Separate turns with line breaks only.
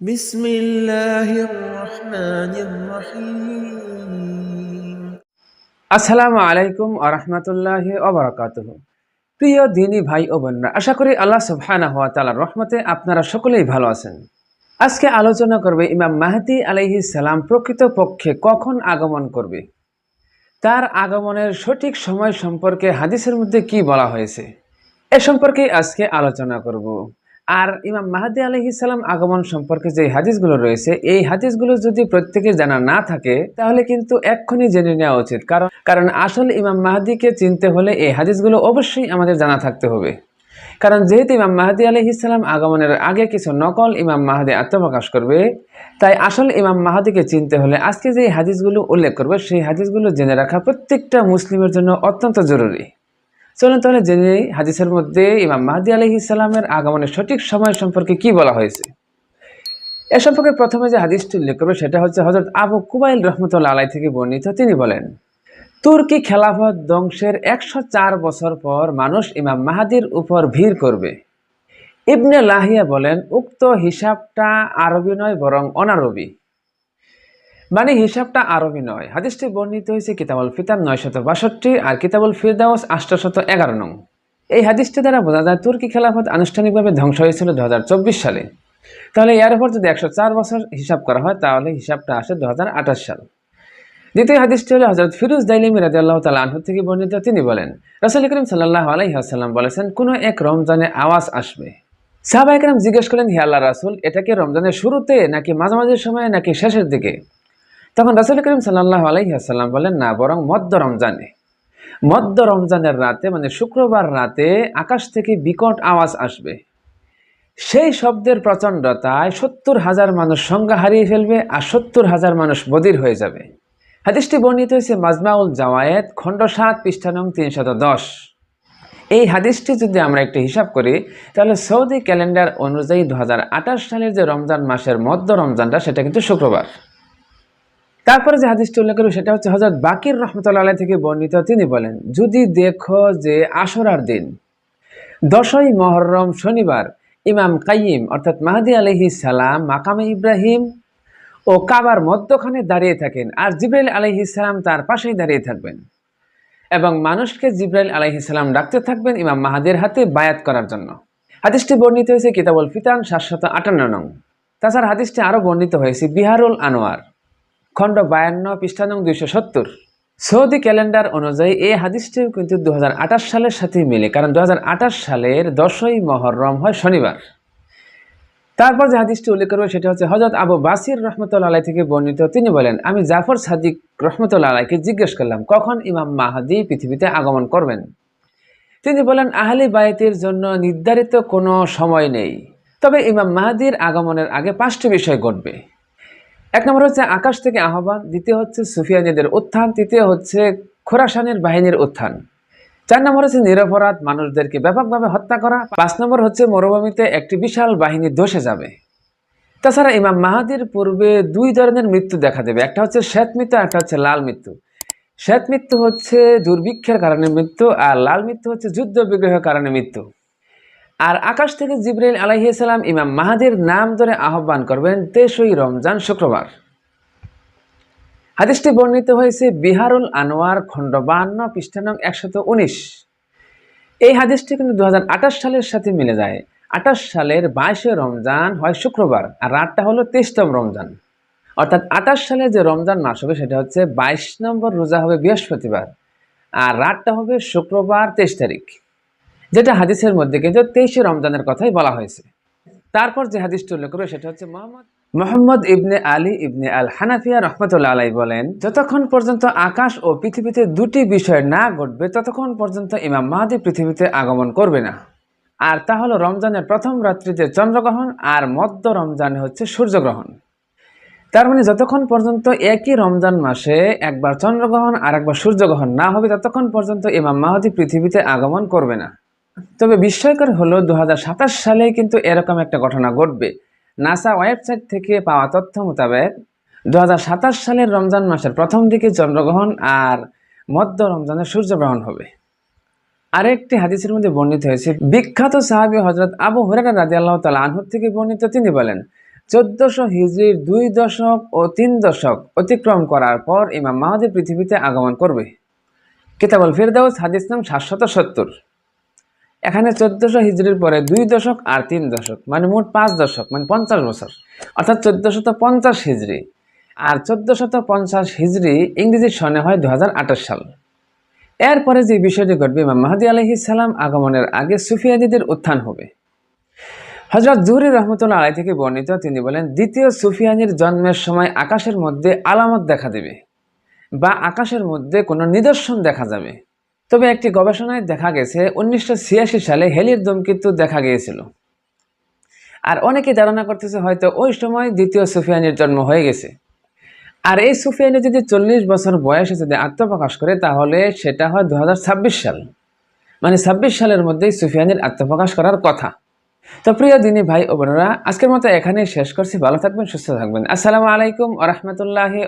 بسم الله الرحمن الرحيم
আসসালামু আলাইকুম আরহামতুল্লাহ অবরাকাতুহ প্রিয় দিনী ভাই ও বোনরা আশা করি আল্লাহ সুবহানাহু ওয়া তাআলার রহমতে আপনারা সকলেই ভালো আছেন আজকে আলোচনা করবে ইমাম মাহদি আলাইহিস সালাম প্রকৃত পক্ষে কখন আগমন করবে তার আগমনের সঠিক সময় সম্পর্কে হাদিসের মধ্যে কি বলা হয়েছে এ সম্পর্কে আজকে আলোচনা করব আর ইমাম মাহাদি আলহিসাল্লাম আগমন সম্পর্কে যে হাদিসগুলো রয়েছে, এই হাদিসগুলো যদি প্রত্যেকে জানা না থাকে, তাহলে কিন্তু এক্ষুনি জেনে নেওয়া উচিত। কারণ কারণ আসল ইমাম মাহাদিকে চিনতে হলে এই হাদিসগুলো অবশ্যই আমাদের জানা থাকতে হবে। কারণ যেহেতু ইমাম মাহাদি আলহিসাল্লাম আগমনের আগে কিছু নকল ইমাম মাহাদি আত্মপ্রকাশ করবে, তাই আসল ইমাম মাহাদিকে চিনতে হলে আজকে যে হাদিসগুলো উল্লেখ করবে, সেই হাদিসগুলো জেনে রাখা প্রত্যেকটা মুসলিমের জন্য অত্যন্ত জরুরি। চলুন তাহলে জেনে হাদিসের মধ্যে ইমাম মাহাদি আলহি ইসলামের আগমনের সঠিক সময় সম্পর্কে কি বলা হয়েছে। এ সম্পর্কে প্রথমে যে হাদিসটি উল্লেখ করবে সেটা হচ্ছে হজরত আবু কুবাইল রহমতুল্লা আলাই থেকে বর্ণিত। তিনি বলেন, তুর্কি খেলাফত ধ্বংসের একশো চার বছর পর মানুষ ইমাম মাহাদির উপর ভিড় করবে। ইবনে লাহিয়া বলেন, উক্ত হিসাবটা আরবি নয়, বরং অনারবি। মানে হিসাবটা আরবি নয়। হাদিসটি বর্ণিত হয়েছে কিতাবুল ফিতান নয়শত বাষট্টি আর কিতাবুল ফিরদাউস আষ্টশত এগারো নং। এই হাদিসটি দ্বারা বোঝা যায় তুর্কি খেলাফত আনুষ্ঠানিকভাবে ধ্বংস হয়েছিল দু হাজার চব্বিশ সালে। তাহলে এর উপর যদি একশো চার বছর হিসাব করা হয়, তাহলে হিসাবটা আসে দু হাজার আঠাশ সাল। দ্বিতীয় হাদিসটি হলো হজরত ফিরুজ দাইলিমি রাজি আল্লাহ তালা আনহু থেকে বর্ণিত। তিনি বলেন, রসুল করিম সাল্লাহ আলাইহাল্লাম বলেছেন, কোনো এক রমজানে আওয়াজ আসবে। সাহাবা জিজ্ঞেস করলেন, হে আল্লাহ রাসুল, এটা কি রমজানের শুরুতে, নাকি মাঝামাঝি সময়ে, নাকি শেষের দিকে? তখন রাসুল করিম সাল্লাহ আলাইসাল্লাম বলেন, না, বরং মধ্য রমজানে। মধ্য রমজানের রাতে মানে শুক্রবার রাতে আকাশ থেকে বিকট আওয়াজ আসবে। সেই শব্দের প্রচণ্ডতায় সত্তর হাজার মানুষ সংজ্ঞা হারিয়ে ফেলবে আর সত্তর হাজার মানুষ বদির হয়ে যাবে। হাদিসটি বর্ণিত হয়েছে মাজমাউল জাওয়ায়েত খণ্ড সাত, পৃষ্ঠা নং তিনশত দশ। এই হাদিসটি যদি আমরা একটু হিসাব করি, তাহলে সৌদি ক্যালেন্ডার অনুযায়ী দু হাজার আঠাশ সালের যে রমজান মাসের মধ্য রমজানটা, সেটা কিন্তু শুক্রবার। তারপরে যে হাদিসটি উল্লেখ করবে সেটা হচ্ছে হজরত বাকির রহমতুল্লাহ আলাই থেকে বর্ণিত, তিনি বলেন, যদি দেখো যে আসরার দিন, দশই মহরম শনিবার ইমাম কাইম অর্থাৎ মাহাদি আলহি সালাম মাকামে ইব্রাহিম ও কাবার মধ্যখানে দাঁড়িয়ে থাকেন আর জিব্রাইল আলহি সালাম তার পাশেই দাঁড়িয়ে থাকবেন এবং মানুষকে জিব্রাইল আলহি সালাম ডাকতে থাকবেন ইমাম মাহাদের হাতে বায়াত করার জন্য। হাদিসটি বর্ণিত হয়েছে কিতাবুল ফিতান সাতশত আটান্ন নং। তাছাড়া হাদিসটি আরও বর্ণিত হয়েছে বিহারুল আনোয়ার। খণ্ড বায়ান্ন পৃষ্ঠানং দুইশো সত্তর। সৌদি ক্যালেন্ডার অনুযায়ী এই হাদিসটিও কিন্তু দু হাজার আঠাশ সালের সাথে মিলে, কারণ দু হাজার আঠাশ সালের দশই মহরম হয় শনিবার। তারপর যে হাদিসটি উল্লেখ করবে সেটা হচ্ছে হজরত আবু বাসির রহমতুল্লা আলাই থেকে বর্ণিত। তিনি বলেন, আমি জাফর সাদিক রহমতুল্লা আলাইকে জিজ্ঞেস করলাম, কখন ইমাম মাহাদি পৃথিবীতে আগমন করবেন? তিনি বলেন, আহলি বায়তের জন্য নির্ধারিত কোনো সময় নেই। তবে ইমাম মাহাদির আগমনের আগে পাঁচটি বিষয় ঘটবে। এক নম্বর হচ্ছে আকাশ থেকে আহ্বান, দ্বিতীয় হচ্ছে সুফিয়ানিদের উত্থান, তৃতীয় হচ্ছে খোরাসানের বাহিনীর উত্থান। চার নম্বর হচ্ছে নিরপরাধ মানুষদেরকে ব্যাপকভাবে হত্যা করা। পাঁচ নম্বর হচ্ছে মরুভূমিতে একটি বিশাল বাহিনী ধসে যাবে। তাছাড়া ইমাম মাহাদির পূর্বে দুই ধরনের মৃত্যু দেখা দেবে। একটা হচ্ছে শ্বেত মৃত্যু একটা হচ্ছে লাল মৃত্যু। শ্বেত মৃত্যু হচ্ছে দুর্ভিক্ষের কারণে মৃত্যু, আর লাল মৃত্যু হচ্ছে যুদ্ধ বিগ্রহের কারণে মৃত্যু। আর আকাশ থেকে জিব্রাইল আলাইসালাম ইমাম মাহাদির নাম ধরে আহ্বান করবেন তেসই রমজান শুক্রবার। হাদিসটি বর্ণিত হয়েছে বিহারুল আনোয়ার খণ্ড বান্ন পৃষ্ঠানং একশত উনিশ। এই হাদিসটি কিন্তু দু হাজার আঠাশ সালের সাথে মিলে যায়। আঠাশ সালের বাইশে রমজান হয় শুক্রবার, আর রাতটা হলো তেইশতম রমজান। অর্থাৎ আঠাশ সালের যে রমজান মাস হবে, সেটা হচ্ছে বাইশ নম্বর রোজা হবে বৃহস্পতিবার, আর রাতটা হবে শুক্রবার তেইশ তারিখ। যেটা হাদিসের মধ্যে কিন্তু তেইশে রমজানের কথাই বলা হয়েছে। তারপর যে হাদিসটি উল্লেখ করবে সেটা হচ্ছে মোহাম্মদ মোহাম্মদ ইবনে আলী ইবনে আল হানাফিয়া রহমতুল্লাহ আলাই বলেন, যতক্ষণ পর্যন্ত আকাশ ও পৃথিবীতে দুটি বিষয় না ঘটবে, ততক্ষণ পর্যন্ত ইমাম মাহাদি পৃথিবীতে আগমন করবে না। আর তা হলো রমজানের প্রথম রাত্রিতে চন্দ্রগ্রহণ আর মধ্য রমজানে হচ্ছে সূর্যগ্রহণ। তার মানে যতক্ষণ পর্যন্ত একই রমজান মাসে একবার চন্দ্রগ্রহণ আর একবার সূর্যগ্রহণ না হবে, ততক্ষণ পর্যন্ত ইমাম মাহাদি পৃথিবীতে আগমন করবে না। তবে বিস্ময়কর হলো দু হাজার সাতাশ সালে কিন্তু এরকম একটা ঘটনা ঘটবে। নাসা ওয়েবসাইট থেকে পাওয়া তথ্য মোতাবেক দু হাজার সাতাশ সালের রমজান মাসের প্রথম দিকে চন্দ্রগ্রহণ আর মধ্য রমজানের সূর্যগ্রহণ হবে। আরেকটি হাদিসের মধ্যে বর্ণিত হয়েছে, বিখ্যাত সাহাবী হজরত আবু হুরারা রাজি আল্লাহ তালা আনহুর থেকে বর্ণিত, তিনি বলেন, চোদ্দশো হিজরির দুই দশক ও তিন দশক অতিক্রম করার পর ইমাম মাহাদি পৃথিবীতে আগমন করবে। কিতাবুল ফিরদাউস, হাদিস নাম সাতশত সত্তর। এখানে চোদ্দশো হিজরির পরে দুই দশক আর তিন দশক মানে মোট পাঁচ দশক মানে পঞ্চাশ বছর। অর্থাৎ চোদ্দশত পঞ্চাশ হিজড়ি। আর চোদ্দশত পঞ্চাশ হিজড়ি ইংরেজি সনে হয় দু হাজার সাল। এরপরে যে বিষয়টি ঘটবে, ইমাম মাহাদি আলহিস সালাম আগমনের আগে সুফিয়াদিদের উত্থান হবে। হজরত জুহরি রহমতুল্লাহ আলাই থেকে বর্ণিত, তিনি বলেন, দ্বিতীয় সুফিয়ানির জন্মের সময় আকাশের মধ্যে আলামত দেখা দেবে বা আকাশের মধ্যে কোনো নিদর্শন দেখা যাবে। তবে একটি গবেষণায় দেখা গেছে, উনিশশো ছিয়াশি সালে হেলির দমকিতু দেখা গিয়েছিল। আর অনেকে ধারণা করতেছে হয়তো ওই সময় দ্বিতীয় সুফিয়ানির জন্ম হয়ে গেছে। আর এই সুফিয়ানি যদি চল্লিশ বছর বয়সে যদি আত্মপ্রকাশ করে, তাহলে সেটা হয় দু হাজার ছাব্বিশ সাল। মানে ছাব্বিশ সালের মধ্যেই সুফিয়ানির আত্মপ্রকাশ করার কথা। তো প্রিয় দিনী ভাই ও বোনেরা, আজকের মতো এখানেই শেষ করছি। ভালো থাকবেন, সুস্থ থাকবেন। আসসালামু আলাইকুম আ রহমতুল্লাহি